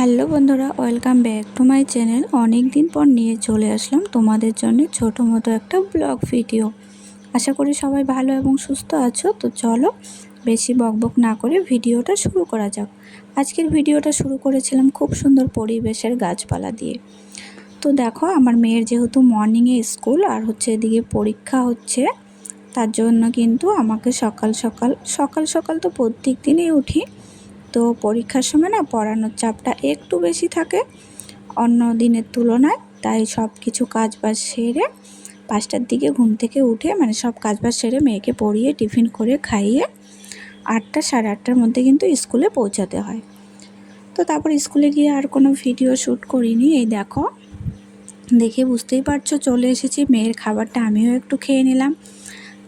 Hello বন্ধুরা, welcome back to my channel. অনেক দিন পর নিয়ে চলে আসলাম তোমাদের জন্য ছোট মতো একটা ব্লগ ভিডিও। আশা করি সবাই ভালো এবং সুস্থ আছো, তো চলো বেশি বকবক না করে ভিডিওটা শুরু করা যাক। আজকের ভিডিওটা শুরু করেছিলাম খুব সুন্দর পরিবেশের গাছপালা দিয়ে। তো দেখো, আমার মেয়ের যেহেতু মর্নিংয়ে স্কুল আর হচ্ছে এদিকে পরীক্ষা হচ্ছে, তার জন্য কিন্তু আমাকে সকাল সকাল সকাল সকাল তো প্রত্যেক দিনই উঠি। তো পরীক্ষার সময় না পড়ানোর চাপটা একটু বেশি থাকে অন্য দিনের তুলনায়, তাই সব কিছু কাজ বাজ সেরে পাঁচটার দিকে ঘুম থেকে উঠে মানে সব কাজ বাজ সেরে মেয়েকে পড়িয়ে টিফিন করে খাইয়ে আটটা সাড়ে আটটার মধ্যে কিন্তু স্কুলে পৌঁছাতে হয়। তো তারপর স্কুলে গিয়ে আর কোনো ভিডিও শ্যুট করিনি, এই দেখো। দেখে বুঝতেই পারছ চলে এসেছি, মেয়ের খাবারটা আমিও একটু খেয়ে নিলাম।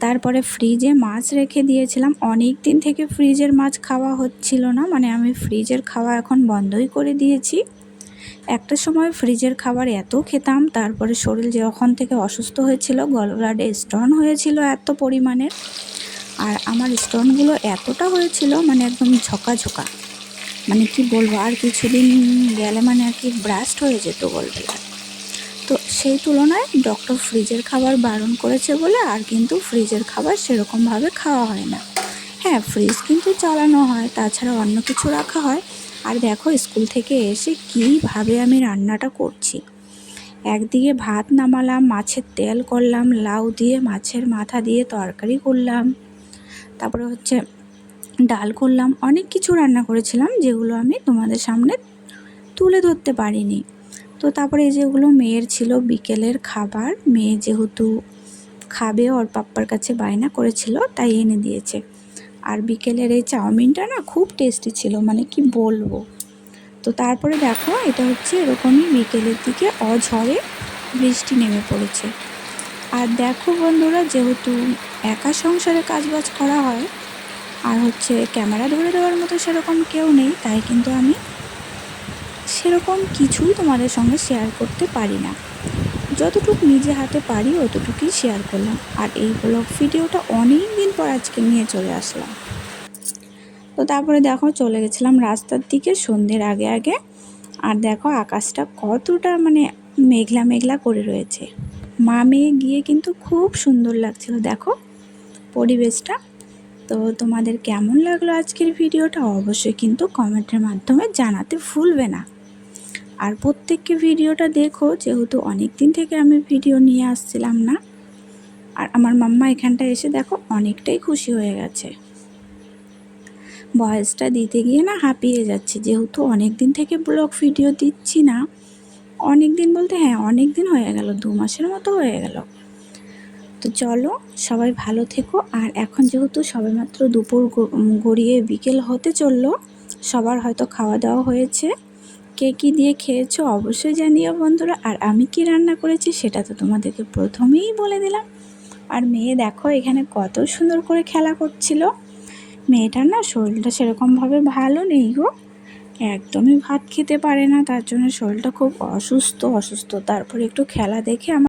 তারপরে ফ্রিজে মাছ রেখে দিয়েছিলাম। অনেক দিন থেকে ফ্রিজের মাছ খাওয়া হচ্ছিল না মানে আমি ফ্রিজের খাওয়া এখন বন্ধই করে দিয়েছি। একটা সময় ফ্রিজের খাবার এত খেতাম, তারপরে শরীর যখন থেকে অসুস্থ হয়েছিল গলব্লাডে স্টোন হয়েছিল এত পরিমাণের আর আমার স্টোনগুলো এতটা হয়েছিল মানে একদম ঝোঁকা মানে কি বলব, আর কিছুদিন গেলে মানে আর কি ব্রাস্ট হয়ে যেত গলব্লাড সেই তুলনায় ডক্টর ফ্রিজের খাবার বারণ করেছে বলে আর কিন্তু ফ্রিজের খাবার সেরকমভাবে খাওয়া হয় না। হ্যাঁ ফ্রিজ কিন্তু চালানো হয়, তাছাড়া অন্য কিছু রাখা হয়। আর দেখো, স্কুল থেকে এসে কীভাবে আমি রান্নাটা করছি। একদিকে ভাত নামালাম, মাছের তেল করলাম, লাউ দিয়ে মাছের মাথা দিয়ে তরকারি করলাম, তারপরে হচ্ছে ডাল করলাম, অনেক কিছু রান্না করেছিলাম যেগুলো আমি তোমাদের সামনে তুলে ধরতে পারিনি। তো তারপরে এই যেগুলো মেয়ের ছিল বিকেলের খাবার, মেয়ে যেহেতু খাবে, ওর পাপ্পার কাছে বায়না করেছিল, তাই এনে দিয়েছে। আর বিকেলের এই চাউমিনটা না খুব টেস্টি ছিল মানে কি বলব? তো তারপরে দেখো, এটা হচ্ছে এরকমই বিকেলের দিকে অঝরে বৃষ্টি নেমে পড়েছে। আর দেখো বন্ধুরা, যেহেতু একা সংসারে কাজবাজ করা হয়, আর হচ্ছে ক্যামেরা ধরে দেওয়ার মতো সেরকম কেউ নেই, তাই কিন্তু আমি সেরকম কিছুই তোমাদের সঙ্গে শেয়ার করতে পারি না। যতটুকু নিজে হাতে পারি, অতটুকুই শেয়ার করলাম। আর এই ব্লগ ভিডিওটা অনেক দিন পর আজকে নিয়ে চলে আসলাম। তো তারপরে দেখো, চলে গেছিলাম রাস্তার দিকে সন্ধ্যের আগে আগে। আর দেখো, আকাশটা কতটা মানে মেঘলা মেঘলা করে রয়েছে। মা মেয়ে গিয়ে কিন্তু খুব সুন্দর লাগছিল, দেখো পরিবেশটা। তো তোমাদের কেমন লাগল আজকের ভিডিওটা অবশ্যই কিন্তু কমেন্টের মাধ্যমে জানাতে ভুলবে না। আর প্রত্যেককে ভিডিওটা দেখো, যেহেতু অনেক দিন থেকে আমি ভিডিও নিয়ে আসছিলাম না। আর আমার মাম্মা এখানটা এসে দেখো অনেকটাই খুশি হয়ে গেছে। ভয়েসটা দিতে গিয়ে না হাঁপিয়ে যাচ্ছে, যেহেতু অনেক দিন থেকে ব্লগ ভিডিও দিচ্ছি না। অনেক দিন বলতে হ্যাঁ অনেক দিন হয়ে গেল, দু মাসের মতো হয়ে গেল। তো চলো, সবাই ভালো থেকো। আর এখন যেহেতু সবেমাত্র দুপুর গড়িয়ে বিকেল হতে চলল, সবার হয়তো খাওয়া দাওয়া হয়েছে। কে কী দিয়ে খেয়েছো অবশ্যই জানিও বন্ধুরা। আর আমি কি রান্না করেছি সেটা তো তোমাদেরকে প্রথমেই বলে দিলাম। আর মেয়ে দেখো এখানে কত সুন্দর করে খেলা করছিল। মেয়েটার না শরীরটা সেরকমভাবে ভালো নেই গো। একদমই ভাত খেতে পারে না, তার জন্য শরীরটা খুব অসুস্থ অসুস্থ। তারপরে একটু খেলা দেখে আমার